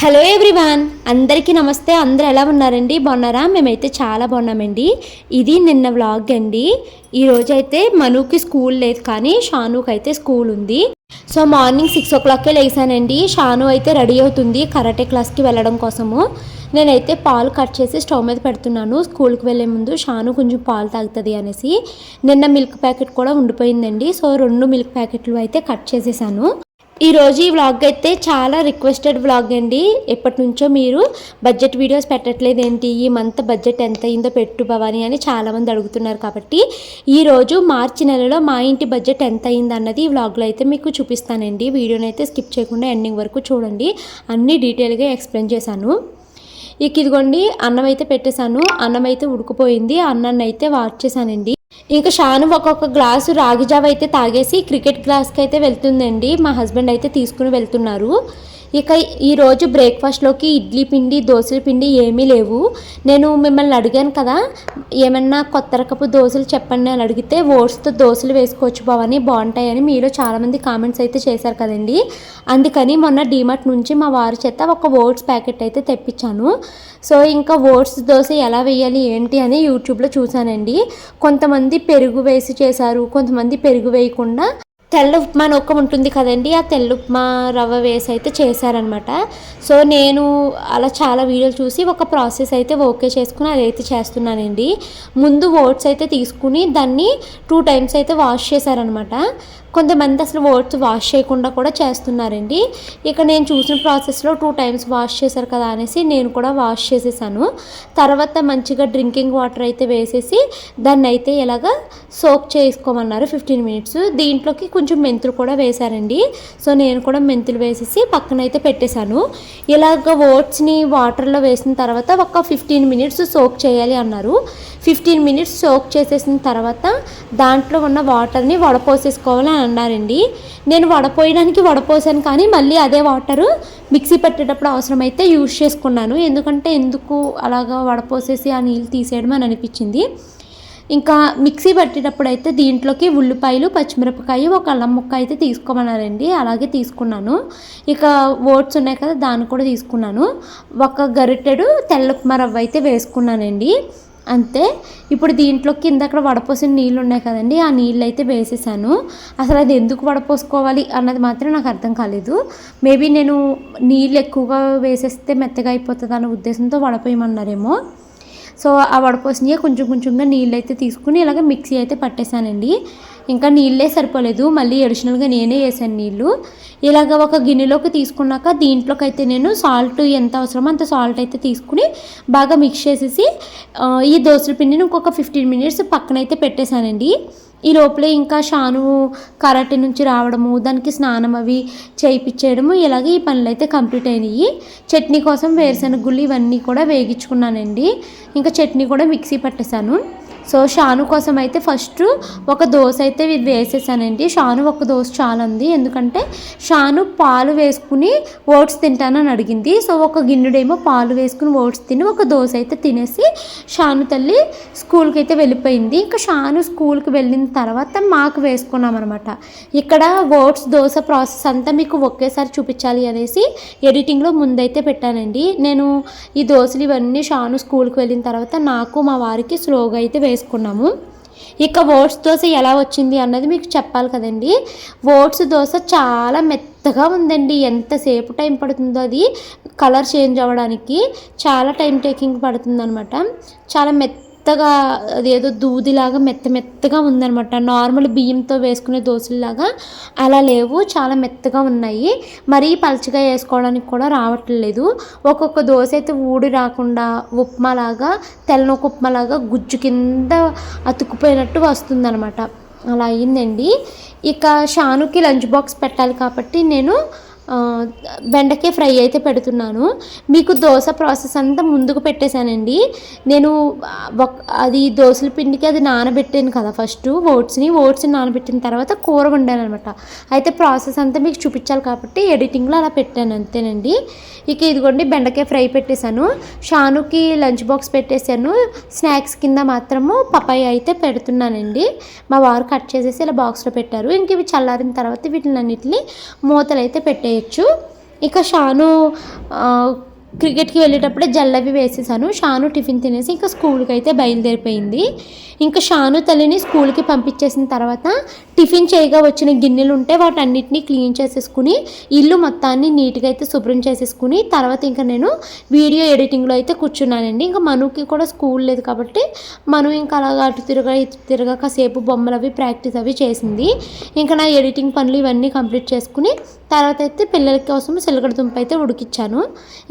Hello everyone అందరికీ నమస్తే. అందరు ఎలా ఉన్నారండి? బాగున్నారా? మేమైతే చాలా బాగున్నామండి. ఇది నిన్న వ్లాగ్ అండి. ఈరోజు అయితే మనుకి స్కూల్ లేదు కానీ షానుకి అయితే స్కూల్ ఉంది. సో మార్నింగ్ సిక్స్ ఓ క్లాక్కే లేసానండి. షాను అయితే రెడీ అవుతుంది కరాటే క్లాస్కి వెళ్ళడం కోసము. నేనైతే పాలు కట్ చేసి స్టవ్ మీద పెడుతున్నాను. స్కూల్కి వెళ్ళే ముందు షాను కొంచెం పాలు తాగుతుంది అనేసి. నిన్న మిల్క్ ప్యాకెట్ కూడా ఉండిపోయిందండి. సో రెండు మిల్క్ ప్యాకెట్లు అయితే కట్ చేసేసాను. ఈ రోజు ఈ వ్లాగ్ అయితే చాలా రిక్వెస్టెడ్ వ్లాగ్ అండి. ఎప్పటి నుంచో మీరు బడ్జెట్ వీడియోస్ పెట్టట్లేదు ఏంటి? ఈ మంత్ బడ్జెట్ ఎంత అయిందో పెట్టు భవాని అని చాలామంది అడుగుతున్నారు కాబట్టి ఈ రోజు మార్చి నెలలో మా ఇంటి బడ్జెట్ ఎంత అయింది అన్నది ఈ వ్లాగ్లో అయితే మీకు చూపిస్తానండి. వీడియోని అయితే స్కిప్ చేయకుండా ఎండింగ్ వరకు చూడండి. అన్నీ డీటెయిల్గా ఎక్స్ప్లెయిన్ చేశాను. ఇక ఇదిగోండి అన్నం అయితే పెట్టేశాను. అన్నం అయితే ఉడికిపోయింది. అన్నాన్ని అయితే వాచ్ చేశానండి. ఇంకా షాను ఒక్కొక్క గ్లాసు రాగి జావ అయితే తాగేసి క్రికెట్ గ్లాస్కి అయితే వెళ్తుందండి. మా హస్బెండ్ అయితే తీసుకుని వెళ్తున్నారు. ఇక ఈరోజు బ్రేక్ఫాస్ట్లోకి ఇడ్లీ పిండి దోశల పిండి ఏమీ లేవు. నేను మిమ్మల్ని అడిగాను కదా ఏమన్నా కొత్త రకపు దోశలు చెప్పండి అని అడిగితే ఓట్స్తో దోశలు వేసుకోవచ్చు బావని బాగుంటాయని మీలో చాలామంది కామెంట్స్ అయితే చేశారు కదండి. అందుకని మొన్న డీమార్ట్ నుంచి మా వారి చేత ఒక ఓట్స్ ప్యాకెట్ అయితే తెప్పించాను. సో ఇంకా ఓట్స్ దోశ ఎలా వేయాలి ఏంటి అని యూట్యూబ్లో చూశానండి. కొంతమంది పెరుగు వేసి చేశారు కొంతమంది పెరుగు వేయకుండా తెల్ల ఉప్మా నొక్క ఉంటుంది కదండి ఆ తెల్ల ఉప్మా రవ్వ వేసి అయితే చేశారనమాట సో నేను అలా చాలా వీడియోలు చూసి ఒక ప్రాసెస్ అయితే ఓకే చేసుకుని అదైతే చేస్తున్నానండి. ముందు ఓట్స్ అయితే తీసుకుని దాన్ని టూ టైమ్స్ అయితే వాష్ చేశారనమాట కొంతమంది అసలు ఓట్స్ వాష్ చేయకుండా కూడా చేస్తున్నారండి. ఇక నేను చూసిన ప్రాసెస్లో టూ టైమ్స్ వాష్ చేశారు కదా అనేసి నేను కూడా వాష్ చేసేసాను. తర్వాత మంచిగా డ్రింకింగ్ వాటర్ అయితే వేసేసి దాన్ని అయితే ఇలాగ సోక్ చేసుకోమన్నారు ఫిఫ్టీన్ మినిట్స్ దీంట్లోకి కొంచెం మెంతులు కూడా వేశారండి. సో నేను కూడా మెంతులు వేసేసి పక్కన అయితే పెట్టేశాను. ఇలాగ ఓట్స్ని వాటర్లో వేసిన తర్వాత ఒక ఫిఫ్టీన్ మినిట్స్ సోక్ చేయాలి అన్నారు. ఫిఫ్టీన్ మినిట్స్ సోక్ చేసేసిన తర్వాత దాంట్లో ఉన్న వాటర్ని వడపోసేసుకోవాలి అని అన్నారండి. నేను వడపోయడానికి వడపోసాను కానీ మళ్ళీ అదే వాటరు మిక్సీ పెట్టేటప్పుడు అవసరమైతే యూజ్ చేసుకున్నాను. ఎందుకంటే ఎందుకు అలాగా వడపోసేసి ఆ నీళ్ళు తీసేయడం అని అనిపించింది. ఇంకా మిక్సీ పట్టేటప్పుడు అయితే దీంట్లోకి ఉల్లిపాయలు పచ్చిమిరపకాయ ఒక అల్లం ముక్క అయితే తీసుకోమన్నారండి. అలాగే తీసుకున్నాను. ఇక ఓట్స్ ఉన్నాయి కదా దాన్ని కూడా తీసుకున్నాను. ఒక గరిటెడు తెల్ల ఉప్మా రవ్వ అయితే వేసుకున్నానండి. అంతే. ఇప్పుడు దీంట్లో కింద అక్కడ వడపోసిన నీళ్ళు ఉన్నాయి కదండి ఆ నీళ్ళు అయితే వేసేసాను. అసలు అది ఎందుకు వడపోసుకోవాలి అన్నది మాత్రం నాకు అర్థం కాలేదు. మేబీ నేను నీళ్ళు ఎక్కువగా వేసేస్తే మెత్తగా అయిపోతుంది అన్న ఉద్దేశంతో వడపోయమన్నారేమో. సో ఆ వడపోసినవి కొంచెం కొంచెంగా నీళ్ళు అయితే తీసుకుని ఇలాగ మిక్సీ అయితే పట్టేశానండి. ఇంకా నీళ్ళే సరిపోలేదు. మళ్ళీ అడిషనల్గా నేనే వేసాను నీళ్ళు. ఇలాగ ఒక గిన్నెలోకి తీసుకున్నాక దీంట్లోకి అయితే నేను సాల్ట్ ఎంత అవసరమో అంత సాల్ట్ అయితే తీసుకుని బాగా మిక్స్ చేసేసి ఈ దోశల పిండిని ఇంకొక ఫిఫ్టీన్ మినిట్స్ పక్కనైతే పెట్టేశానండి. ఈ లోపలే ఇంకా షాను కరాటే నుంచి రావడము దానికి స్నానం అవి చేయించేయడము ఇలాగే ఈ పనులు అయితే కంప్లీట్ అయినాయి. చట్నీ కోసం వేరుశనగ గుళ్ళు ఇవన్నీ కూడా వేగించుకున్నానండి. ఇంకా చట్నీ కూడా మిక్సీ పట్టేశాను. సో షాను కోసం అయితే ఫస్ట్ ఒక దోశ అయితే ఇది వేసేసానండి. షాను ఒక దోశ చాలా ఉంది ఎందుకంటే షాను పాలు వేసుకుని ఓట్స్ తింటానని అడిగింది. సో ఒక గిన్నెడేమో పాలు వేసుకుని ఓట్స్ తిని ఒక దోశ అయితే తినేసి షాను తల్లి స్కూల్కి అయితే వెళ్ళిపోయింది. ఇంకా షాను స్కూల్కి వెళ్ళిన తర్వాత మాకు వేసుకున్నాం అనమాట ఇక్కడ ఓట్స్ దోశ ప్రాసెస్ అంతా మీకు ఒకేసారి చూపించాలి అనేసి ఎడిటింగ్లో ముందైతే పెట్టానండి. నేను ఈ దోశలు ఇవన్నీ షాను స్కూల్కి వెళ్ళిన తర్వాత నాకు మా వారికి స్లోగా అయితే వేసుకున్నాను. చేసుకున్నాము ఇక ఓట్స్ దోశ ఎలా వచ్చింది అన్నది మీకు చెప్పాలి కదండి. ఓట్స్ దోశ చాలా మెత్తగా ఉందండి. ఎంతసేపు టైం పడుతుందో అది కలర్ చేంజ్ అవ్వడానికి చాలా టైం టేకింగ్ పడుతుంది అనమాట చాలా మెత్తగా అదేదో దూదిలాగా మెత్త మెత్తగా ఉందనమాట నార్మల్ బియ్యంతో వేసుకునే దోశలాగా అలా లేవు. చాలా మెత్తగా ఉన్నాయి. మరీ పలచగా వేసుకోవడానికి కూడా రావట్లేదు. ఒక్కొక్క దోశ అయితే ఊడి రాకుండా ఉప్మాలాగా తెల్లనొక ఉప్మాలాగా గుజ్జు కింద అతుక్కుపోయినట్టు వస్తుందనమాట అలా అయ్యిందండి ఇక షానుకి లంచ్ బాక్స్ పెట్టాలి కాబట్టి నేను బెండకాయ ఫ్రై అయితే పెడుతున్నాను. మీకు దోశ ప్రాసెస్ అంతా ముందుకు పెట్టేశానండి. నేను ఒక- అది దోశల పిండికి అది నానబెట్టాను కదా ఫస్ట్ ఓట్స్ని ఓట్స్ని నానబెట్టిన తర్వాత కూర వండాను అనమాట అయితే ప్రాసెస్ అంతా మీకు చూపించాలి కాబట్టి ఎడిటింగ్లో అలా పెట్టాను అంతేనండి. ఇక ఇదిగోండి బెండకాయ ఫ్రై పెట్టేశాను. షానుకి లంచ్ బాక్స్ పెట్టేశాను. స్నాక్స్ కింద మాత్రము పపాయ అయితే పెడుతున్నానండి. మా వారు కట్ చేసేసి ఇలా బాక్స్లో పెట్టారు. ఇంక ఇవి చల్లారిన తర్వాత వీటిని అన్నిటిని మూతలు అయితే పెట్టేయచ్చు ఇక షాను క్రికెట్కి వెళ్ళేటప్పుడే జల్లవి వేసేసాను. షాను టిఫిన్ తినేసి ఇంకా స్కూల్కి అయితే బయలుదేరిపోయింది. ఇంకా షాను తల్లిని స్కూల్కి పంపించేసిన తర్వాత టిఫిన్ చేయగా వచ్చిన గిన్నెలు ఉంటే వాటన్నిటిని క్లీన్ చేసేసుకుని ఇల్లు మొత్తాన్ని నీట్గా అయితే శుభ్రం చేసేసుకుని తర్వాత ఇంకా నేను వీడియో ఎడిటింగ్లో అయితే కూర్చున్నానండి. ఇంకా మనుకి కూడా స్కూల్ లేదు కాబట్టి మను ఇంకా అలాగా అటు తిరగ ఇటు తిరగ కాసేపు బొమ్మలు అవి ప్రాక్టీస్ అవి చేసింది. ఇంకా నా ఎడిటింగ్ పనులు ఇవన్నీ కంప్లీట్ చేసుకుని తర్వాత అయితే పిల్లల కోసం సిలగడ దుంప అయితే ఉడికిచ్చాను.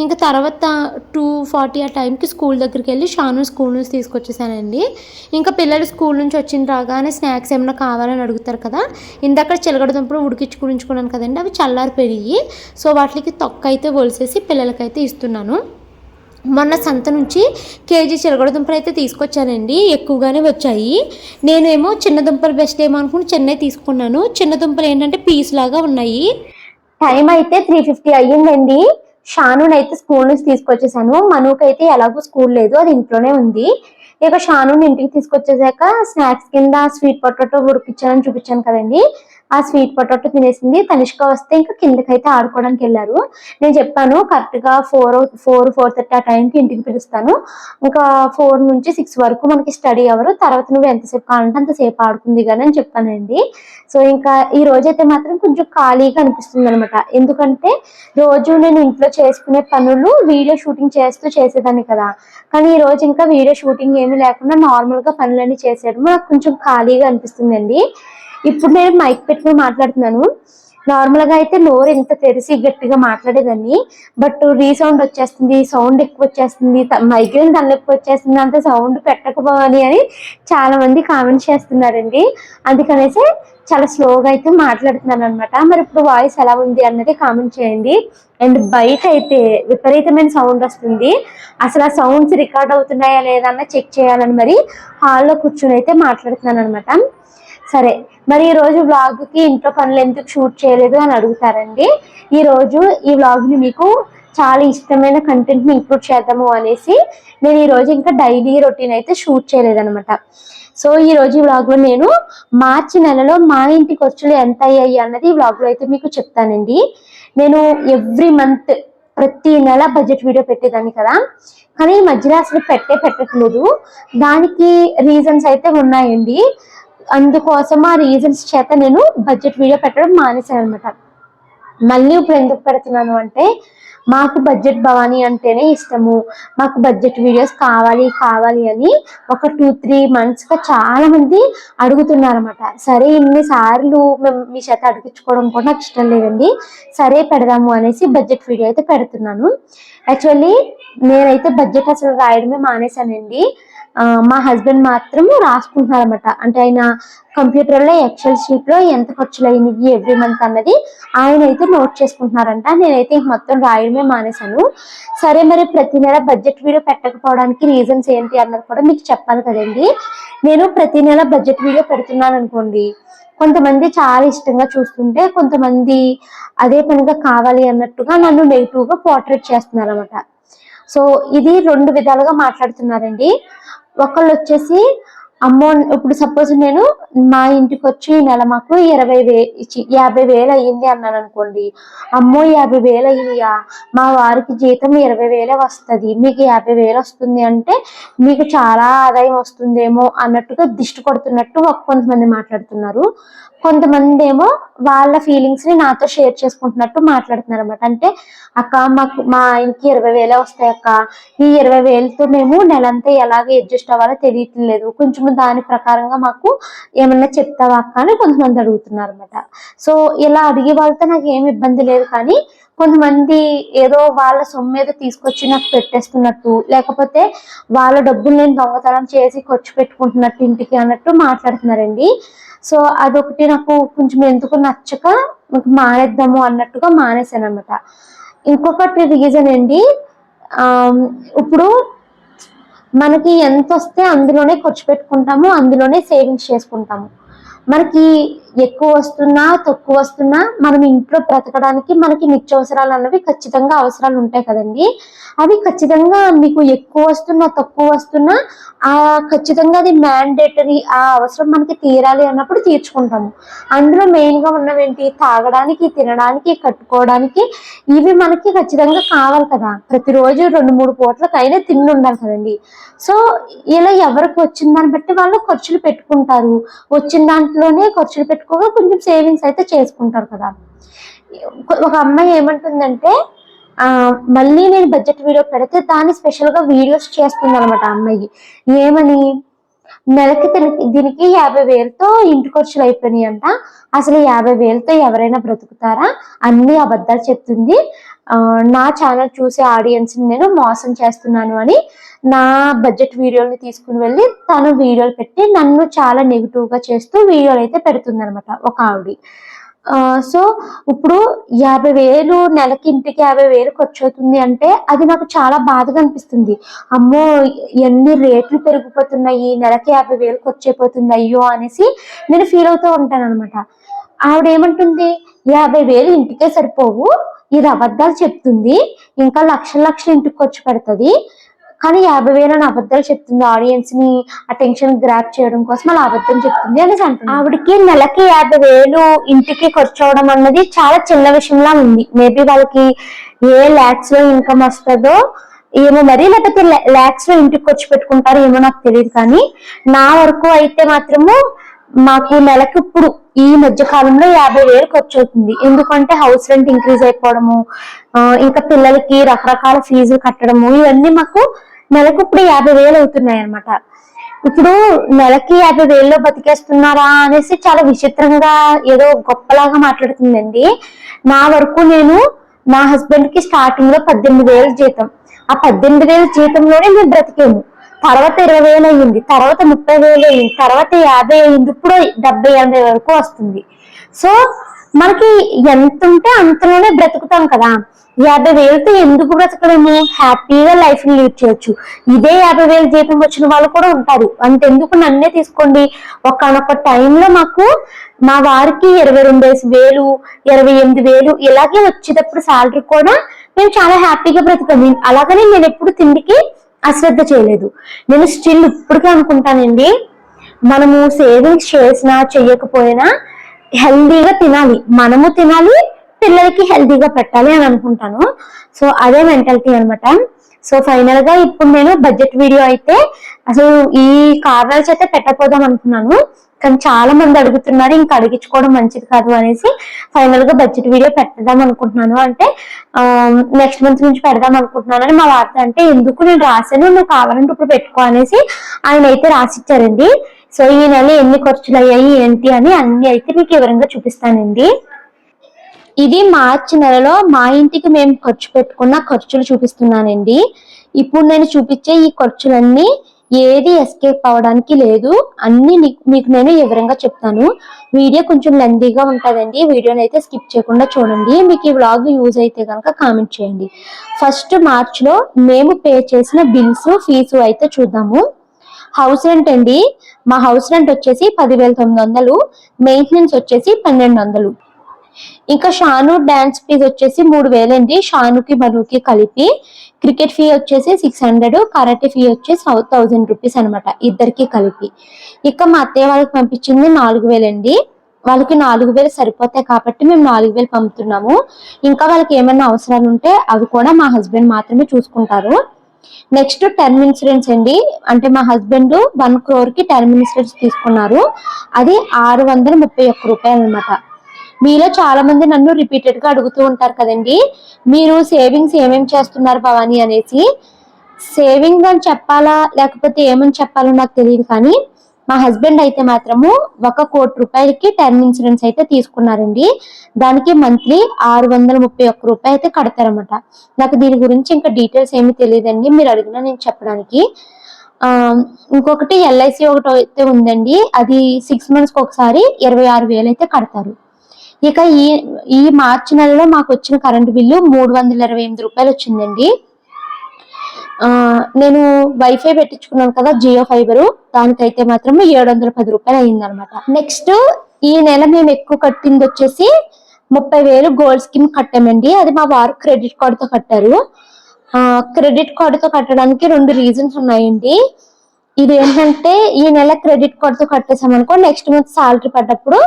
ఇంకా తర్వాత టూ ఫార్టీ ఆ టైంకి స్కూల్ దగ్గరికి వెళ్ళి షాను స్కూల్ నుంచి తీసుకొచ్చేసానండి. ఇంకా పిల్లలు స్కూల్ నుంచి వచ్చిన రాగానే స్నాక్స్ ఏమైనా కావాలని అడుగుతారు కదా ఇందాక చిలగడ దుంపలు ఉడికించుకుని కదండి అవి చల్లారిపోయి సో వాటికి తొక్క అయితే ఒలిసేసి పిల్లలకైతే ఇస్తున్నాను. మొన్న సంత నుంచి కేజీ చిలగడ దుంపలు అయితే తీసుకొచ్చానండి ఎక్కువగానే వచ్చాయి. నేనేమో చిన్న దుంపలు బెస్ట్ ఏమో అనుకుని చిన్నవి తీసుకున్నాను. చిన్న దుంపలు ఏంటంటే పీస్ లాగా ఉన్నాయి. టైం అయితే త్రీ ఫిఫ్టీ అయ్యిందండి. షానునైతే అయితే స్కూల్ నుంచి తీసుకొచ్చేసాను. మనుకైతే అయితే ఎలాగో స్కూల్ లేదు. అది ఇంట్లోనే ఉంది. ఇక షానుని ఇంటికి తీసుకొచ్చేసాక స్నాక్స్ కింద స్వీట్ పొటాటో ఉడికిచ్చానని చూపించాను కదండి. ఆ స్వీట్ పొటాటో తినేసింది. తనిష్క వస్తే ఇంకా కిందకైతే ఆడుకోవడానికి వెళ్ళారు. నేను చెప్పాను కరెక్ట్గా ఫోర్ ఫోర్ ఫోర్ థర్టీ ఆ టైంకి ఇంటికి పిలుస్తాను. ఇంకా ఫోర్ నుంచి సిక్స్ వరకు మనకి స్టడీ అవరు తర్వాత నువ్వు ఎంతసేపు కావాలంటే అంతసేపు ఆడుకుంది కానీ అని చెప్పానండి. సో ఇంకా ఈ రోజైతే మాత్రం కొంచెం ఖాళీగా అనిపిస్తుంది అనమాట ఎందుకంటే రోజు నేను ఇంట్లో చేసుకునే పనులు వీడియో షూటింగ్ చేస్తూ చేసేదాన్ని కదా. కానీ ఈ రోజు ఇంకా వీడియో షూటింగ్ ఏమీ లేకుండా నార్మల్గా పనులన్నీ చేసేయడం నాకు కొంచెం ఖాళీగా అనిపిస్తుందండి. ఇప్పుడు నేను మైక్ పెట్టుకుని మాట్లాడుతున్నాను. నార్మల్గా అయితే నోరు ఎంత తెరిసి గట్టిగా మాట్లాడేదాన్ని బట్ రీసౌండ్ వచ్చేస్తుంది సౌండ్ ఎక్కువ వచ్చేస్తుంది మైగ్రేన్ తలనొప్పి వచ్చేస్తుంది అంత సౌండ్ పెట్టకపోవాలి అని చాలా మంది కామెంట్స్ చేస్తున్నారండి. అందుకనేసి చాలా స్లోగా అయితే మాట్లాడుతున్నాను అనమాట మరి ఇప్పుడు వాయిస్ ఎలా ఉంది అన్నది కామెంట్ చేయండి. అండ్ బయట అయితే విపరీతమైన సౌండ్ వస్తుంది. అసలు ఆ సౌండ్స్ రికార్డ్ అవుతున్నాయా లేదా అన్న చెక్ చేయాలని మరి హాల్లో కూర్చుని అయితే మాట్లాడుతున్నాను అనమాట సరే మరి ఈ రోజు బ్లాగ్కి ఇంట్లో పనులు ఎందుకు షూట్ చేయలేదు అని అడుగుతారండి. ఈ రోజు ఈ బ్లాగ్ని మీకు చాలా ఇష్టమైన కంటెంట్ని ఇంక్లూడ్ చేద్దాము అనేసి నేను ఈ రోజు ఇంకా డైలీ రొటీన్ అయితే షూట్ చేయలేదనమాట సో ఈ రోజు ఈ వ్లాగ్లో నేను మార్చి నెలలో మా ఇంటి ఖర్చులు ఎంత అయ్యాయి అన్నది ఈ వ్లాగ్లో అయితే మీకు చెప్తానండి. నేను ఎవ్రీ మంత్ ప్రతి నెల బడ్జెట్ వీడియో పెట్టేదాన్ని కదా. కానీ ఈ మధ్యలో అసలు పెట్టే పెట్టట్లేదు. దానికి రీజన్స్ అయితే ఉన్నాయండి. అందుకోసం ఆ రీజన్స్ చేత నేను బడ్జెట్ వీడియో పెట్టడం మానేశాను అనమాట మళ్ళీ ఇప్పుడు ఎందుకు పెడుతున్నాను అంటే మాకు బడ్జెట్ భవానీ అంటేనే ఇష్టము. మాకు బడ్జెట్ వీడియోస్ కావాలి కావాలి అని ఒక టూ త్రీ మంత్స్గా చాలామంది చాలా మంది అడుగుతున్నారన్నమాట. సరే ఇన్ని సార్లు మేము మీ చేత అడిగించుకోవడం కూడా నాకు ఇష్టం లేదండి. సరే పెడదాము అనేసి బడ్జెట్ వీడియో అయితే పెడుతున్నాను. యాక్చువల్లీ నేనైతే బడ్జెట్ అసలు రాయడమే మానేశానండి. మా హస్బెండ్ మాత్రం రాసుకుంటున్నారన్నమాట. అంటే ఆయన కంప్యూటర్లో ఎక్సెల్ షీట్లో ఎంత ఖర్చులు అయినాయి ఎవ్రీ మంత్ అన్నది ఆయన అయితే నోట్ చేసుకుంటున్నారంట. నేనైతే మొత్తం రాయడమే మానేశాను. సరే మరి ప్రతి నెల బడ్జెట్ వీడియో పెట్టకపోవడానికి రీజన్స్ ఏంటి అన్నది కూడా మీకు చెప్పాలి కదండి. నేను ప్రతి నెల బడ్జెట్ వీడియో పెడుతున్నాను అనుకోండి. కొంతమంది చాలా ఇష్టంగా చూస్తుంటే కొంతమంది అదే పనిగా కావాలి అన్నట్టుగా నన్ను నెగిటివ్గా పోర్ట్రేట్ చేస్తున్నారు అనమాట సో ఇది రెండు విధాలుగా మాట్లాడుతున్నారండి. ఒకళ్ళు వచ్చేసి అమ్మో ఇప్పుడు సపోజ్ నేను మా ఇంటికి వచ్చి ఈ నెల మాకు ఇరవై వే యాభై వేలు అయ్యింది అన్నాను అనుకోండి అమ్మో యాభై వేలు అయ్యినాయా మా వారికి జీతం ఇరవై వేలే వస్తుంది. మీకు యాభై వేలు వస్తుంది అంటే మీకు చాలా ఆదాయం వస్తుందేమో అన్నట్టుగా దిష్టి కొడుతున్నట్టు ఒక కొంతమంది మాట్లాడుతున్నారు. కొంతమంది ఏమో వాళ్ళ ఫీలింగ్స్ని నాతో షేర్ చేసుకుంటున్నట్టు మాట్లాడుతున్నారు అనమాట అంటే అక్క మాకు మా ఆయనకి ఇరవై వేలే వస్తాయి అక్క. ఈ ఇరవై వేలతో మేము నెలంతా ఎలాగ అడ్జస్ట్ అవ్వాలో తెలియట్లేదు కొంచెం దాని ప్రకారంగా మాకు ఏమన్నా చెప్తావా అక్క? అని కొంతమంది అడుగుతున్నారు అనమాట సో ఇలా అడిగే వాళ్ళతో నాకు ఏమి ఇబ్బంది లేదు. కానీ కొంతమంది ఏదో వాళ్ళ సొమ్ము మీద తీసుకొచ్చి నాకు పెట్టేస్తున్నట్టు లేకపోతే వాళ్ళ డబ్బులు నేను దొంగతనం చేసి ఖర్చు పెట్టుకుంటున్నట్టు ఇంటికి అన్నట్టు మాట్లాడుతున్నారండి. సో అదొకటి నాకు కొంచెం ఎందుకు నచ్చక మానేద్దాము అన్నట్టుగా మానేశాను అనమాట ఇంకొకటి రీజన్ అండి ఇప్పుడు మనకి ఎంత వస్తే అందులోనే ఖర్చు పెట్టుకుంటాము అందులోనే సేవింగ్స్ చేసుకుంటాము. మనకి ఎక్కువ వస్తున్నా తక్కువ వస్తున్నా మనం ఇంట్లో బ్రతకడానికి మనకి నిత్యవసరాలు అన్నవి ఖచ్చితంగా అవసరాలు ఉంటాయి కదండి. అవి ఖచ్చితంగా మీకు ఎక్కువ వస్తున్నా తక్కువ వస్తున్నా ఆ ఖచ్చితంగా అది మ్యాండేటరీ ఆ అవసరం మనకి తీరాలి అన్నప్పుడు తీర్చుకుంటాము. అందులో మెయిన్గా ఉన్నవేంటి తాగడానికి తినడానికి కట్టుకోవడానికి ఇవి మనకి ఖచ్చితంగా కావాలి కదా. ప్రతిరోజు రెండు మూడు పూట్లకైనా తిండి ఉండాలి కదండి. సో ఇలా ఎవరికి వచ్చిన దాన్ని బట్టి వాళ్ళు ఖర్చులు పెట్టుకుంటారు. వచ్చిన దాంట్లోనే ఖర్చులు పెట్టుకోగా కొంచెం సేవింగ్స్ అయితే చేసుకుంటారు కదా. ఒక అమ్మాయి ఏమంటుందంటే మళ్ళీ నేను బడ్జెట్ వీడియో పెడితే దాన్ని స్పెషల్గా వీడియోస్ చేస్తుంది అనమాట అమ్మాయి. ఏమని? నెలకి దీనికి దీనికి యాభై వేలతో ఇంటి ఖర్చులు అయిపోయినాయి అంట అసలు యాభై వేలతో ఎవరైనా బ్రతుకుతారా? అన్ని అబద్ధాలు చెప్తుంది. నా ఛానల్ చూసే ఆడియన్స్ నేను మోసం చేస్తున్నాను అని నా బడ్జెట్ వీడియోని తీసుకుని వెళ్ళి తను వీడియోలు పెట్టి నన్ను చాలా నెగిటివ్గా చేస్తూ వీడియోలు అయితే పెడుతుంది అనమాట ఒక ఆవిడ. సో ఇప్పుడు యాభై వేలు నెలకి ఇంటికి యాభై వేలు ఖర్చు అవుతుంది అంటే అది నాకు చాలా బాధగా అనిపిస్తుంది. అమ్మో ఎన్ని రేట్లు పెరిగిపోతున్నాయి నెలకి యాభై వేలు ఖర్చు అయిపోతుంది అయ్యో అనేసి నేను ఫీల్ అవుతూ ఉంటాను అనమాట ఆవిడ ఏమంటుంది యాభై వేలు ఇంటికే సరిపోవు ఇది అబద్ధాలు చెప్తుంది. ఇంకా లక్షల లక్షలు ఇంటికి ఖర్చు పెడుతుంది. కానీ యాభై వేలు అని అబద్ధాలు చెప్తుంది. ఆడియన్స్ని అటెన్షన్ గ్రాప్ చేయడం కోసం అలా అబద్ధం చెప్తుంది అనేసి అంటుంది. ఆవిడకి నెలకి యాభై వేలు ఇంటికి ఖర్చు అవడం అన్నది చాలా చిన్న విషయంలా ఉంది. మేబీ వాళ్ళకి ఏ లాక్స్లో ఇన్కమ్ వస్తుందో ఏమో మరి లేకపోతే లాక్స్లో ఇంటికి ఖర్చు పెట్టుకుంటారో ఏమో నాకు తెలియదు కానీ నా వరకు అయితే మాత్రము మాకు నెలకి ఇప్పుడు ఈ మధ్య కాలంలో యాభై వేలు ఖర్చు అవుతుంది ఎందుకంటే హౌస్ రెంట్ ఇంక్రీజ్ అయిపోవడము ఇంకా పిల్లలకి రకరకాల ఫీజులు కట్టడము ఇవన్నీ మాకు నెలకు ఇప్పుడు యాభై వేలు అవుతున్నాయి అనమాట ఇప్పుడు నెలకి యాభై వేల్లో బతికేస్తున్నారా అనేసి చాలా విచిత్రంగా ఏదో గొప్పలాగా మాట్లాడుతుందండి. నా వరకు నేను నా హస్బెండ్కి స్టార్టింగ్లో పద్దెనిమిది వేలు జీతం. ఆ పద్దెనిమిది వేల జీతంలోనే మేము బ్రతికాము తర్వాత ఇరవై వేలు అయ్యింది తర్వాత ముప్పై వేలు అయ్యింది తర్వాత యాభై అయ్యింది ఇప్పుడు డెబ్బై ఎనభై వరకు వస్తుంది. సో మనకి ఎంత ఉంటే అంతలోనే బ్రతుకుతాం కదా. యాభై వేలతో ఎందుకు బ్రతకలేము? హ్యాపీగా లైఫ్ని లీడ్ చేయొచ్చు. ఇదే యాభై వేలు జీతం వచ్చిన వాళ్ళు కూడా ఉంటారు. అంతెందుకు నన్నే తీసుకోండి? ఒకనొక టైంలో మాకు మా వారికి ఇరవై రెండు వేలు ఇరవై ఎనిమిది వేలు ఇలాగే వచ్చేటప్పుడు శాలరీ కూడా మేము చాలా హ్యాపీగా బ్రతుకాము అలాగనే నేను ఎప్పుడు తిండికి అశ్రద్ధ చేయలేదు. నేను స్టిల్ ఇప్పటికే అనుకుంటానండి మనము సేవింగ్స్ చేసినా చెయ్యకపోయినా హెల్దీగా తినాలి. మనము తినాలి పిల్లలకి హెల్దీగా పెట్టాలి అని అనుకుంటాను. సో అదే మెంటాలిటీ అనమాట సో ఫైనల్గా ఇప్పుడు నేను బడ్జెట్ వీడియో అయితే అసలు ఈ కారణాల చేత పెట్టకపోదాం అనుకున్నాను. కానీ చాలా మంది అడుగుతున్నారు ఇంకా అడిగించుకోవడం మంచిది కాదు అనేసి ఫైనల్గా బడ్జెట్ వీడియో పెట్టదాం అనుకుంటున్నాను. అంటే నెక్స్ట్ మంత్ నుంచి పెడదాం అనుకుంటున్నాను అని మా వార్త అంటే ఎందుకు నేను రాశాను నువ్వు కావాలంటే ఇప్పుడు పెట్టుకో అనేసి ఆయన అయితే రాసిచ్చారండి. సో ఈ నెల ఎన్ని ఖర్చులు అయ్యాయి ఏంటి అని అన్ని అయితే మీకు వివరంగా చూపిస్తానండి. ఇది మార్చి నెలలో మా ఇంటికి మేము ఖర్చు పెట్టుకున్న ఖర్చులు చూపిస్తున్నానండి. ఇప్పుడు నేను చూపించే ఈ ఖర్చులన్నీ ఏది ఎస్కేప్ అవడానికి లేదు. అన్ని మీకు నేను వివరంగా చెప్తాను. వీడియో కొంచెం లెందీగా ఉంటుందండి. వీడియోని అయితే స్కిప్ చేయకుండా చూడండి. మీకు ఈ వ్లాగ్ యూజ్ అయితే కనుక కామెంట్ చేయండి. ఫస్ట్ మార్చ్లో మేము పే చేసిన బిల్స్ ఫీజు అయితే చూద్దాము. హౌస్ రెంట్ అండి. మా హౌస్ రెంట్ వచ్చేసి పదివేల తొమ్మిది వందలు. మెయింటెనెన్స్ వచ్చేసి పన్నెండు వందలు. ఇంకా షాను డాన్స్ ఫీజ్ వచ్చేసి మూడు వేలండి. షానుకి మనుకి కలిపి క్రికెట్ ఫీ వచ్చేసి సిక్స్ హండ్రెడ్ కరాటే ఫీ వచ్చేసి థౌజండ్ రూపీస్ అనమాట ఇద్దరికి కలిపి. ఇక మా అత్తయ్య వాళ్ళకి పంపించింది నాలుగు వేలండి. వాళ్ళకి నాలుగు వేలు సరిపోతాయి కాబట్టి మేము నాలుగు వేలు పంపుతున్నాము. ఇంకా వాళ్ళకి ఏమైనా అవసరాలు ఉంటే అవి కూడా మా హస్బెండ్ మాత్రమే చూసుకుంటారు. నెక్స్ట్ టర్మ్ ఇన్సూరెన్స్ అండి. అంటే మా హస్బెండ్ వన్ క్రోర్కి టర్మ్ ఇన్సూరెన్స్ తీసుకున్నారు. అది ఆరు వందల ముప్పై ఒక్క రూపాయలు అనమాట మీలో చాలా మంది నన్ను రిపీటెడ్గా అడుగుతూ ఉంటారు కదండి. మీరు సేవింగ్స్ ఏమేమి చేస్తున్నారు భవానీ అనేసి. సేవింగ్ అని చెప్పాలా లేకపోతే ఏమని చెప్పాలో నాకు తెలియదు కానీ మా హస్బెండ్ అయితే మాత్రము ఒక కోటి రూపాయలకి టర్మ్ ఇన్సూరెన్స్ అయితే తీసుకున్నారండి. దానికి మంత్లీ ఆరు వందల ముప్పై ఒక్క రూపాయ అయితే కడతారన్నమాట. నాకు దీని గురించి ఇంకా డీటెయిల్స్ ఏమీ తెలియదండి మీరు అడిగినా నేను చెప్పడానికి. ఇంకొకటి ఎల్ఐసి ఒకటి అయితే ఉందండి అది సిక్స్ మంత్స్కి ఒకసారి ఇరవై ఆరు వేలు అయితే కడతారు. ఇక ఈ ఈ మార్చి నెలలో మాకు వచ్చిన కరెంటు బిల్లు మూడు వందల ఇరవై ఎనిమిది రూపాయలు వచ్చిందండి. నేను వైఫై పెట్టించుకున్నాను కదా జియో ఫైబరు. దానికైతే మాత్రం ఏడు వందల పది రూపాయలు అయిందనమాట నెక్స్ట్ ఈ నెల మేము ఎక్కువ కట్టింది వచ్చేసి ముప్పై వేలు గోల్డ్ స్కీమ్ కట్టామండి. అది మా వారు క్రెడిట్ కార్డుతో కట్టారు. క్రెడిట్ కార్డుతో కట్టడానికి రెండు రీజన్స్ ఉన్నాయండి. ఇది ఏంటంటే ఈ నెల క్రెడిట్ కార్డ్తో కట్టేసామనుకో నెక్స్ట్ మంత్ సాలరీ పడ్డప్పుడు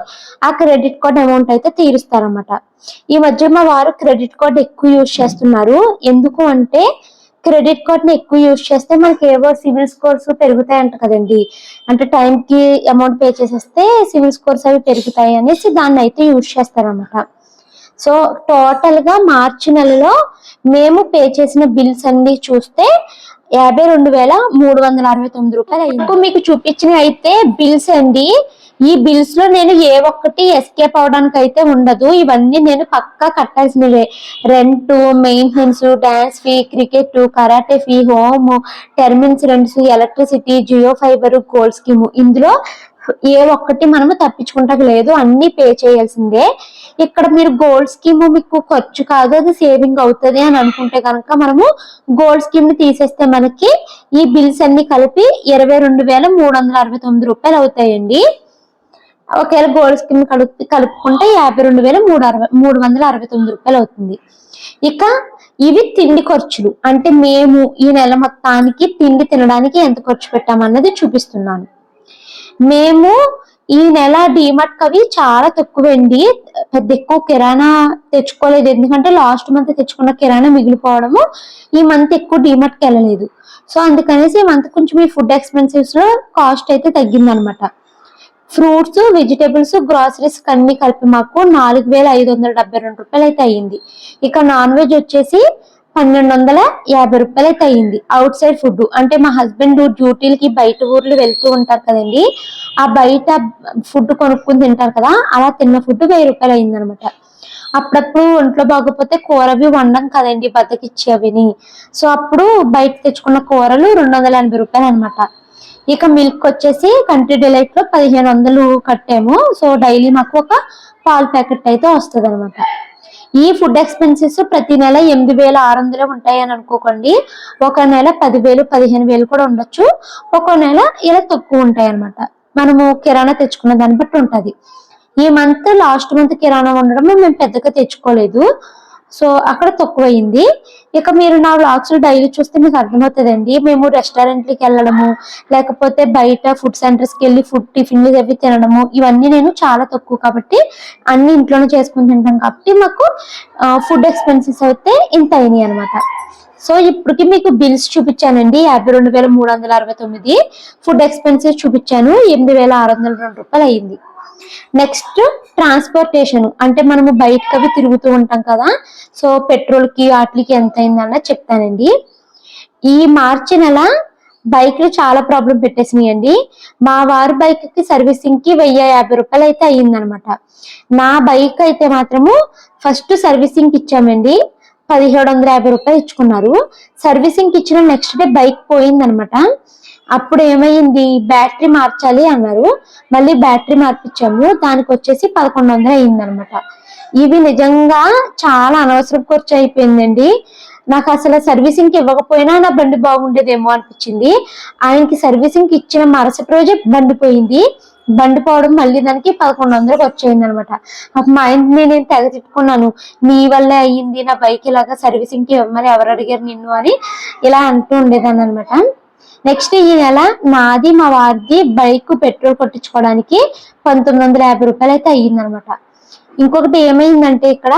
ఆ క్రెడిట్ కార్డ్ అమౌంట్ అయితే తీరుస్తారన్నమాట. ఈ మధ్య మా వారు క్రెడిట్ కార్డ్ ఎక్కువ యూజ్ చేస్తున్నారు. ఎందుకు అంటే క్రెడిట్ కార్డ్ని ఎక్కువ యూజ్ చేస్తే మనకి ఏవో సివిల్ స్కోర్స్ పెరుగుతాయంట కదండి. అంటే టైం కి అమౌంట్ పే చేసేస్తే సివిల్ స్కోర్స్ అవి పెరుగుతాయి అనేసి దాన్ని అయితే యూజ్ చేస్తారన్నమాట. సో టోటల్గా మార్చి నెలలో మేము పే చేసిన బిల్స్ అన్ని చూస్తే యాభై రెండు వేల మూడు వందల అరవై తొమ్మిది రూపాయలు అయింది. మీకు చూపించిన అయితే బిల్స్ అండి. ఈ బిల్స్లో నేను ఏ ఒక్కటి ఎస్కేప్ అవడానికి అయితే ఉండదు. ఇవన్నీ నేను పక్కా కట్టాల్సినవే. Rent maintenance dance fee cricket karate fee home టెర్మిన్స్ insurance electricity Jio fiber gold scheme ఇందులో ఏ ఒక్కటి మనము తప్పించుకుంటాక లేదు అన్ని పే చేయాల్సిందే. ఇక్కడ మీరు గోల్డ్ స్కీమ్ మీకు ఖర్చు కాదు అది సేవింగ్ అవుతుంది అని అనుకుంటే కనుక మనము గోల్డ్ స్కీమ్ని తీసేస్తే మనకి ఈ బిల్స్ అన్ని కలిపి ఇరవై రెండు వేల మూడు వందల అరవై తొమ్మిది రూపాయలు అవుతాయండి. ఒకవేళ గోల్డ్ స్కీమ్ కలుపు కలుపుకుంటే యాభై రెండు వేల మూడు అరవై మూడు వందల అరవై తొమ్మిది రూపాయలు అవుతుంది. ఇక ఇవి తిండి ఖర్చులు. అంటే మేము ఈ నెల మొత్తానికి తిండి తినడానికి ఎంత ఖర్చు పెట్టామన్నది చూపిస్తున్నాను. మేము ఈ నెల డిమార్ట్ కవి చాలా తక్కువండి. పెద్ద ఎక్కువ కిరాణా తెచ్చుకోలేదు. ఎందుకంటే లాస్ట్ మంత్ తెచ్చుకున్న కిరాణా మిగిలిపోవడము. ఈ మంత్ ఎక్కువ డిమార్ట్కి వెళ్ళలేదు. సో అందుకనేసి ఈ మంత్ కొంచెం ఈ ఫుడ్ ఎక్స్పెన్సివ్స్లో కాస్ట్ అయితే తగ్గిందనమాట. ఫ్రూట్స్ వెజిటేబుల్స్ గ్రాసరీస్ అన్ని కలిపి మాకు నాలుగు వేల ఐదు వందల డెబ్బై రెండు రూపాయలు అయితే అయ్యింది. ఇక నాన్ వెజ్ వచ్చేసి పన్నెండు వందల యాభై రూపాయలు అయితే అయ్యింది అవుట్ సైడ్ ఫుడ్ అంటే మా హస్బెండ్ డ్యూటీలకి బయట ఊర్లు వెళ్తూ ఉంటారు కదండి. ఆ బయట ఫుడ్ కొనుక్కుని తింటారు కదా అలా తిన్న ఫుడ్ వెయ్యి రూపాయలు అయింది అనమాట అప్పుడప్పుడు ఒంట్లో బాగోపోతే కూరవి వండం కదండి బతకిచ్చి సో అప్పుడు బయట తెచ్చుకున్న కూరలు రెండు వందల ఎనభై రూపాయలు అనమాట ఇక మిల్క్ వచ్చేసి కంట్రీ డిలైట్లో పదిహేను వందలు కట్టాము. సో డైలీ మాకు ఒక పాల ప్యాకెట్ అయితే వస్తుంది అనమాట ఈ ఫుడ్ ఎక్స్పెన్సెస్ ప్రతి నెల ఎనిమిది వేల ఆరు వందలు ఉంటాయి అని అనుకోకండి. ఒక నెల పదివేలు పదిహేను వేలు కూడా ఉండొచ్చు. ఒక నెల ఇలా తక్కువ ఉంటాయి అనమాట మనము కిరాణా తెచ్చుకున్న దాన్ని బట్టి ఉంటది. ఈ మంత్ లాస్ట్ మంత్ కిరాణా ఉండడం మేము పెద్దగా తెచ్చుకోలేదు. సో అక్కడ తక్కువైంది. ఇక మీరు నా వ్లాగ్స్ డైలీ చూస్తే మీకు అర్థమవుతుందండి. మేము రెస్టారెంట్లకి వెళ్ళడము లేకపోతే బయట ఫుడ్ సెంటర్స్కి వెళ్ళి ఫుడ్ టిఫిన్లు అవి తినడము ఇవన్నీ నేను చాలా తక్కువ కాబట్టి అన్ని ఇంట్లోనే చేసుకుని తింటాం కాబట్టి మాకు ఫుడ్ ఎక్స్పెన్సెస్ అయితే ఇంత అయినాయి అనమాట సో ఇప్పటికి మీకు బిల్స్ చూపించానండి. యాభై రెండు వేల మూడు వందల అరవై తొమ్మిది. ఫుడ్ ఎక్స్పెన్సెస్ చూపించాను. ఎనిమిది వేల ఆరు వందల రెండు రూపాయలు అయింది. నెక్స్ట్ ట్రాన్స్పోర్టేషన్ అంటే మనము బయటకు అవి తిరుగుతూ ఉంటాం కదా సో పెట్రోల్కి వాటికి ఎంత అయిందన్న చెప్తానండి. ఈ మార్చి నెల బైక్లు చాలా ప్రాబ్లం పెట్టేసినాయండి. మా వారి బైక్కి సర్వీసింగ్కి వెయ్యి యాభై రూపాయలు అయితే అయ్యిందనమాట. నా బైక్ అయితే మాత్రము ఫస్ట్ సర్వీసింగ్ ఇచ్చామండి. పదిహేడు వందల యాభై రూపాయలు ఇచ్చుకున్నారు. సర్వీసింగ్ ఇచ్చిన నెక్స్ట్ డే బైక్ పోయిందనమాట. అప్పుడు ఏమైంది బ్యాటరీ మార్చాలి అన్నారు. మళ్ళీ బ్యాటరీ మార్పించాము. దానికి వచ్చేసి పదకొండు వందలు అయింది అనమాట ఇవి నిజంగా చాలా అనవసరం ఖర్చు అయిపోయిందండి. నాకు అసలు సర్వీసింగ్కి ఇవ్వకపోయినా నా బండి బాగుండేదేమో అనిపించింది. ఆయనకి సర్వీసింగ్కి ఇచ్చిన మరుసటి రోజే బండి పోయింది. బండి పోవడం మళ్ళీ దానికి పదకొండు వందలకు వచ్చేయింది అనమాట మా ఆయన్ని నేను తెగ తిట్టుకున్నాను. నీ వల్లే అయ్యింది నా బైక్ ఇలాగా సర్వీసింగ్కి ఇవ్వమని ఎవరు అడిగారు నిన్ను అని ఇలా అంటూ ఉండేదాన్ని అనమాట నెక్స్ట్ ఈ నెల నాది మా వారిది బైక్ పెట్రోల్ కొట్టించుకోవడానికి పంతొమ్మిది వందల యాభై రూపాయలు అయితే అయ్యిందనమాట. ఇంకొకటి ఏమైందంటే ఇక్కడ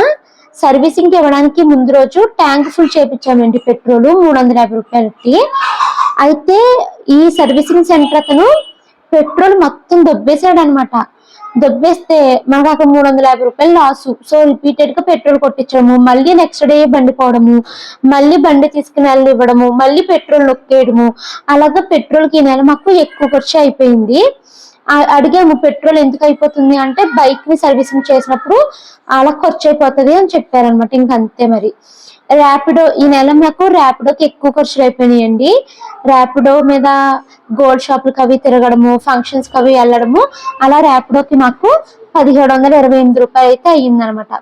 సర్వీసింగ్ ఇవ్వడానికి ముందు రోజు ట్యాంక్ ఫుల్ చేపించామండి పెట్రోల్ మూడు వందల యాభై రూపాయలకి. అయితే ఈ సర్వీసింగ్ సెంటర్ అతను పెట్రోల్ మొత్తం దొబ్బేసాడు అనమాట దొబ్బేస్తే మనకు అక్కడ మూడు వందల యాభై రూపాయలు లాసు సో రిపీటెడ్గా పెట్రోల్ కొట్టించడము మళ్ళీ నెక్స్ట్ డే బండి పోవడము మళ్ళీ బండి తీసుకుని వెళ్ళి ఇవ్వడము మళ్ళీ పెట్రోల్ నొక్కేయడము. అలాగా పెట్రోల్కి నెల మాకు ఎక్కువ ఖర్చు అయిపోయింది. అడిగాము పెట్రోల్ ఎందుకు అయిపోతుంది? అంటే బైక్ని సర్వీసింగ్ చేసినప్పుడు అలా ఖర్చు అయిపోతుంది అని చెప్పారనమాట ఇంక అంతే మరి. ర్యాపిడో ఈ నెల మాకు ర్యాపిడోకి ఎక్కువ ఖర్చులు అయిపోయినాయండి. ర్యాపిడో మీద గోల్డ్ షాపులకు అవి తిరగడము ఫంక్షన్స్కి అవి వెళ్ళడము అలా ర్యాపిడోకి మాకు పదిహేడు వందల ఇరవై ఎనిమిది రూపాయలు అయితే అయ్యిందనమాట.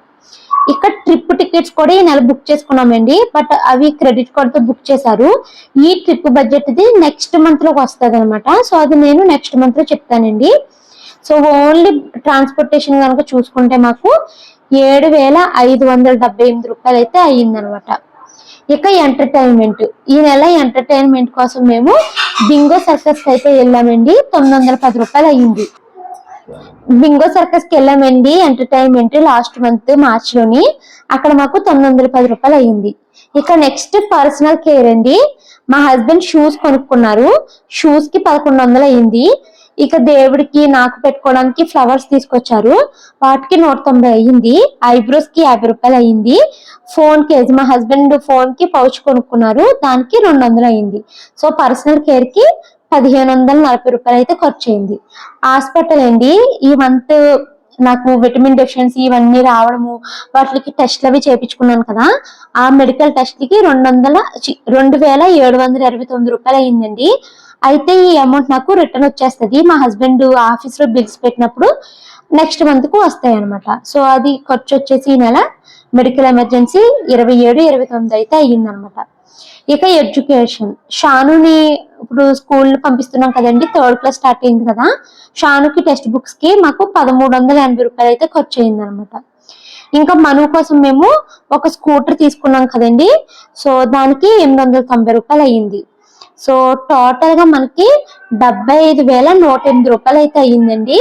ఇక్కడ ట్రిప్ టికెట్స్ కూడా ఈ నెల బుక్ చేసుకున్నామండి బట్ అవి క్రెడిట్ కార్డుతో బుక్ చేశారు. ఈ ట్రిప్ బడ్జెట్ ఇది నెక్స్ట్ మంత్లోకి వస్తుంది అనమాట సో అది నేను నెక్స్ట్ మంత్లో చెప్తానండి. సో ఓన్లీ ట్రాన్స్పోర్టేషన్ కనుక చూసుకుంటే మాకు ఏడు వేల ఐదు వందల డెబ్బై ఎనిమిది రూపాయలు అయితే అయ్యిందనమాట. ఇక ఎంటర్టైన్మెంట్ ఈ నెల ఎంటర్టైన్మెంట్ కోసం మేము బింగో సర్కస్ అయితే వెళ్ళామండి. తొమ్మిది వందల పది రూపాయలు అయ్యింది. బింగో సర్కస్కి వెళ్ళామండి ఎంటర్టైన్మెంట్ లాస్ట్ మంత్ మార్చ్లోని అక్కడ మాకు తొమ్మిది వందల పది రూపాయలు అయ్యింది. ఇక నెక్స్ట్ పర్సనల్ కేర్ అండి. మా హస్బెండ్ షూస్ కొనుక్కున్నారు. షూస్కి పదకొండు వందలు అయ్యింది. ఇక దేవుడికి నాకు పెట్టుకోవడానికి ఫ్లవర్స్ తీసుకొచ్చారు. వాటికి నూట తొంభై అయ్యింది. ఐబ్రోస్కి యాభై రూపాయలు అయ్యింది. ఫోన్ కేజీ మా హస్బెండ్ ఫోన్కి పౌచ్ కొనుక్కున్నారు. దానికి రెండు వందలు అయ్యింది. సో పర్సనల్ కేర్కి పదిహేను వందల నలభై రూపాయలు అయితే ఖర్చు అయింది హాస్పిటల్ అండి. ఈ మంత్ నాకు విటమిన్ డెఫిషియన్సీ ఇవన్నీ రావడము వాటికి టెస్ట్లు అవి చేపించుకున్నాను కదా. ఆ మెడికల్ టెస్ట్కి రెండు వందల చి- రెండు వేల ఏడు వందల ఇరవై తొమ్మిది రూపాయలు అయ్యిందండి. అయితే ఈ అమౌంట్ నాకు రిటర్న్ వచ్చేస్తుంది. మా హస్బెండ్ ఆఫీస్లో బిల్స్ పెట్టినప్పుడు నెక్స్ట్ మంత్కు వస్తాయి అనమాట సో అది ఖర్చు వచ్చేసి ఈ నెల మెడికల్ ఎమర్జెన్సీ ఇరవై ఏడు ఇరవై తొమ్మిది అయితే అయ్యిందనమాట ఇక ఎడ్యుకేషన్. షానుని ఇప్పుడు స్కూల్ పంపిస్తున్నాం కదండి థర్డ్ క్లాస్ స్టార్ట్ అయింది కదా. షానుకి టెక్స్ట్ బుక్స్కి మాకు పదమూడు వందల ఎనభై రూపాయలు అయితే ఖర్చు అయింది అనమాట ఇంకా మను కోసం మేము ఒక స్కూటర్ తీసుకున్నాం కదండి సో దానికి ఎనిమిది వందల తొంభై రూపాయలు అయ్యింది సో టోటల్గా మనకి డెబ్బై ఐదు వేల నూట ఎనిమిది రూపాయలు అయితే అయ్యిందండి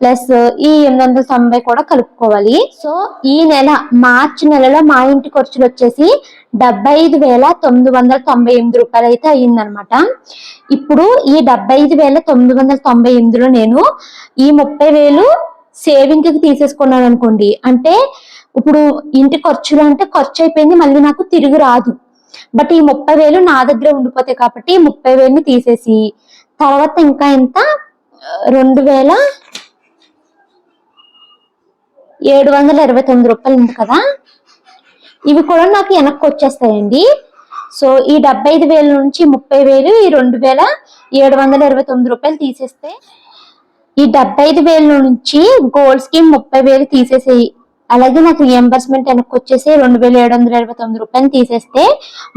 ప్లస్ ఈ ఎనిమిది వందల తొంభై కూడా కలుపుకోవాలి. సో ఈ నెల మార్చి నెలలో మా ఇంటి ఖర్చులు వచ్చేసి డెబ్బై ఐదు వేల తొమ్మిది వందల తొంభై ఎనిమిది రూపాయలు అయితే అయ్యిందనమాట ఇప్పుడు ఈ డెబ్బై ఐదు వేల తొమ్మిది వందల తొంభై ఎనిమిదిలో నేను ఈ ముప్పై వేలు సేవింగ్కి తీసేసుకున్నాను అనుకోండి. అంటే ఇప్పుడు ఇంటి ఖర్చులు అంటే ఖర్చు అయిపోయింది మళ్ళీ నాకు తిరిగి రాదు. బట్ ఈ ముప్పై వేలు నా దగ్గర ఉండిపోతాయి కాబట్టి ముప్పై వేలు తీసేసి తర్వాత ఇంకా ఎంత? రెండు వేల ఏడు వందల ఇరవై తొమ్మిది రూపాయలు ఉంది కదా? ఇవి కూడా నాకు వెనక్కి వచ్చేస్తాయండి. సో ఈ డెబ్బై ఐదు వేల నుంచి ముప్పై వేలు ఈ రెండు వేల ఏడు వందల ఇరవై తొమ్మిది రూపాయలు తీసేస్తే ఈ డెబ్బై ఐదు వేల నుంచి గోల్డ్ స్కీమ్ ముప్పై వేలు తీసేసేయి. అలాగే నాకు రియంబర్స్మెంట్ వెనక్కి వచ్చేసి రెండు వేల ఏడు వందల ఇరవై తొమ్మిది రూపాయలు తీసేస్తే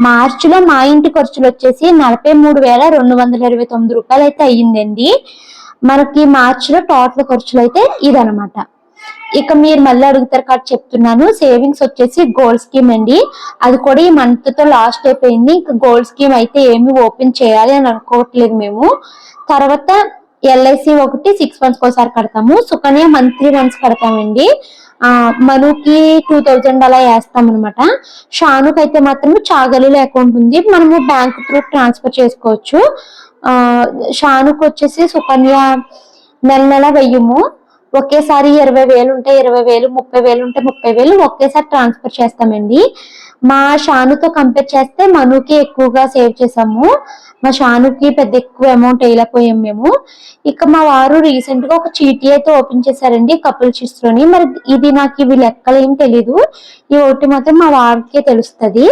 మార్చిలో మా ఇంటి ఖర్చులు వచ్చేసి నలభై మూడు వేల రెండు వందల ఇరవై తొమ్మిది రూపాయలు అయితే అయ్యిందండి. మనకి మార్చిలో టోటల్ ఖర్చులు అయితే ఇదనమాట ఇక మీరు మళ్ళీ అడుగుతారు కాబట్టి చెప్తున్నాను. సేవింగ్స్ వచ్చేసి గోల్డ్ స్కీమ్ అండి. అది కూడా ఈ మంత్తో లాస్ట్ అయిపోయింది. ఇంకా గోల్డ్ స్కీమ్ అయితే ఏమి ఓపెన్ చేయాలి అని అనుకోవట్లేదు మేము. తర్వాత ఎల్ఐసి ఒకటి సిక్స్ మంత్స్ ఒకసారి కడతాము. సుకన్య మంత్లీ వన్స్ కడతామండి. ఆ మనుకి టూ థౌజండ్ అలా వేస్తాం అనమాట షానుకి అయితే మాత్రం చాగలిలో అకౌంట్ ఉంది. మనము బ్యాంక్ త్రూ ట్రాన్స్ఫర్ చేసుకోవచ్చు. ఆ షానుకి వచ్చేసి సుకన్య నెల నెల వెయ్యము. ఒకేసారి ఇరవై వేలు ఉంటే ఇరవై వేలు ముప్పై వేలు ఉంటే ముప్పై వేలు ఒకేసారి ట్రాన్స్ఫర్ చేస్తామండి. మా షానుతో కంపేర్ చేస్తే మనుకి ఎక్కువగా సేవ్ చేసాము మా షానుకి పెద్ద ఎక్కువ అమౌంట్ వేయలేకపోయాం మేము. ఇక మా వారు రీసెంట్గా ఒక చీటీ అయితే ఓపెన్ చేశారండి కపుల్ చిట్స్లోని మరి ఇది నాకు ఇవి లెక్కలు ఏం తెలీదు. ఈ ఒకటి మాత్రం మా వారికే తెలుస్తుంది.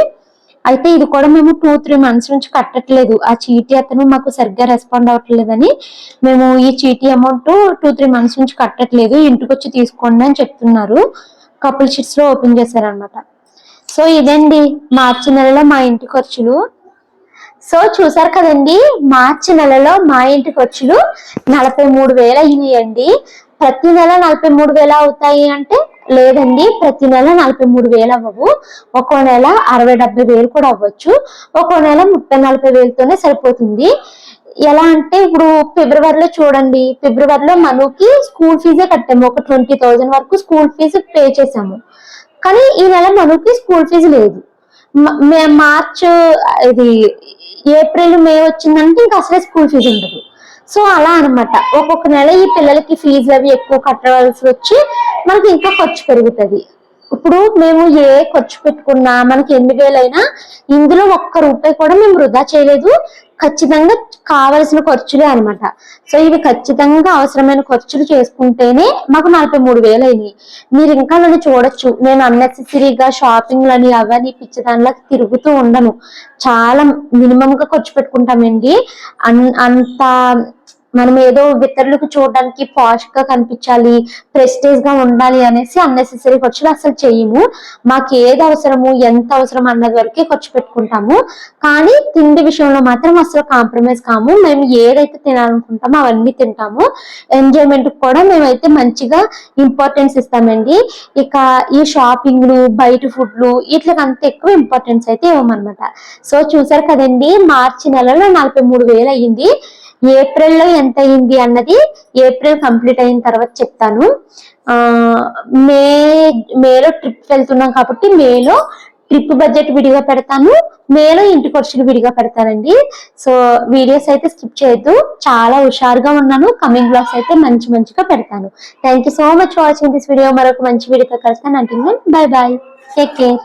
అయితే ఇది కూడా మేము టూ త్రీ మంత్స్ నుంచి కట్టట్లేదు. ఆ చీటీ అతను మాకు సరిగ్గా రెస్పాండ్ అవ్వట్లేదని మేము ఈ చీటీ అమౌంట్ టూ త్రీ మంత్స్ నుంచి కట్టట్లేదు. ఇంటికి వచ్చి తీసుకోండి అని చెప్తున్నారు. కపుల్ షీట్స్లో ఓపెన్ చేశారనమాట సో ఇదండి మార్చి నెలలో మా ఇంటి ఖర్చులు. సో చూసారు కదండి మార్చి నెలలో మా ఇంటి ఖర్చులు నలభై మూడు వేలు అయినాయండి. ప్రతి నెల నలభై మూడు వేలు అవుతాయి అంటే లేదండి ప్రతి నెల నలభై మూడు వేలు అవ్వవు. ఒక్కో నెల అరవై డెబ్బై వేలు కూడా అవ్వచ్చు. ఒక్కో నెల ముప్పై నలభై వేలతోనే సరిపోతుంది. ఎలా అంటే ఇప్పుడు ఫిబ్రవరిలో చూడండి ఫిబ్రవరిలో మనుకి స్కూల్ ఫీజే కట్టాము. ఒక ట్వంటీ థౌజండ్ వరకు స్కూల్ ఫీజు పే చేసాము కానీ ఈ నెల మనకి స్కూల్ ఫీజు లేదు. మ- మార్చ్ ఇది ఏప్రిల్ మే వచ్చిందంటే ఇంకా అసలే స్కూల్ ఫీజు ఉండదు. సో అలా అన్నమాట. ఒక్కొక్క నెల ఈ పిల్లలకి ఫీజు అవి ఎక్కువ కట్టవలసి వచ్చి మనకి ఇంకా ఖర్చు పెరుగుతుంది. ఇప్పుడు మేము ఏ ఖర్చు పెట్టుకున్నా మనకి ఎన్ని వేలైనా ఇందులో ఒక్క రూపాయి కూడా మేము వృధా చేయలేదు. ఖచ్చితంగా కావలసిన ఖర్చులే అనమాట సో ఇవి ఖచ్చితంగా అవసరమైన ఖర్చులు చేసుకుంటేనే మాకు నలభై మూడు వేలు అయినాయి మీరు ఇంకా నన్ను చూడొచ్చు. నేను అన్నెసెసరీగా షాపింగ్లని అవన్నీ అవని పిచ్చిదానిలా తిరుగుతూ ఉండను. చాలా మినిమంగా ఖర్చు పెట్టుకుంటామండి. అన్- అంత మనం ఏదో ఇతరులకు చూడడానికి పాష్గా కనిపించాలి ప్రెస్టేజ్గా ఉండాలి అనేసి అన్నెసెసరీ ఖర్చులు అసలు చేయము. మాకు ఏది అవసరము ఎంత అవసరం అన్నది వరకే ఖర్చు పెట్టుకుంటాము. కానీ తిండి విషయంలో మాత్రం అసలు కాంప్రమైజ్ కాము. మేము ఏదైతే తినాలనుకుంటామో అవన్నీ తింటాము. ఎంజాయ్మెంట్ కూడా మేమైతే మంచిగా ఇంపార్టెన్స్ ఇస్తామండి. ఇక ఈ షాపింగ్లు బయట ఫుడ్లు వీటికి అంత ఎక్కువ ఇంపార్టెన్స్ అయితే ఇవ్వమన్నమాట. సో చూసారు కదండి మార్చి నెలలో నలభై మూడు వేలు అయ్యింది. ఏప్రిల్లో ఎంత అయింది అన్నది ఏప్రిల్ కంప్లీట్ అయిన తర్వాత చెప్తాను. మే మేలో ట్రిప్ వెళ్తున్నాం కాబట్టి మేలో ట్రిప్ బడ్జెట్ విడిగా పెడతాను. మేలో ఇంటి ఖర్చులు విడిగా పెడతానండి. సో వీడియోస్ అయితే స్కిప్ చేయొద్దు. చాలా హుషారుగా ఉన్నాను. కమింగ్ బ్లాగ్స్ అయితే మంచి మంచిగా పెడతాను. Thank you so much watching this video మరొక మంచి వీడియోతో కలుస్తాను. అంటున్నాను బాయ్ బాయ్ టేక్ కేర్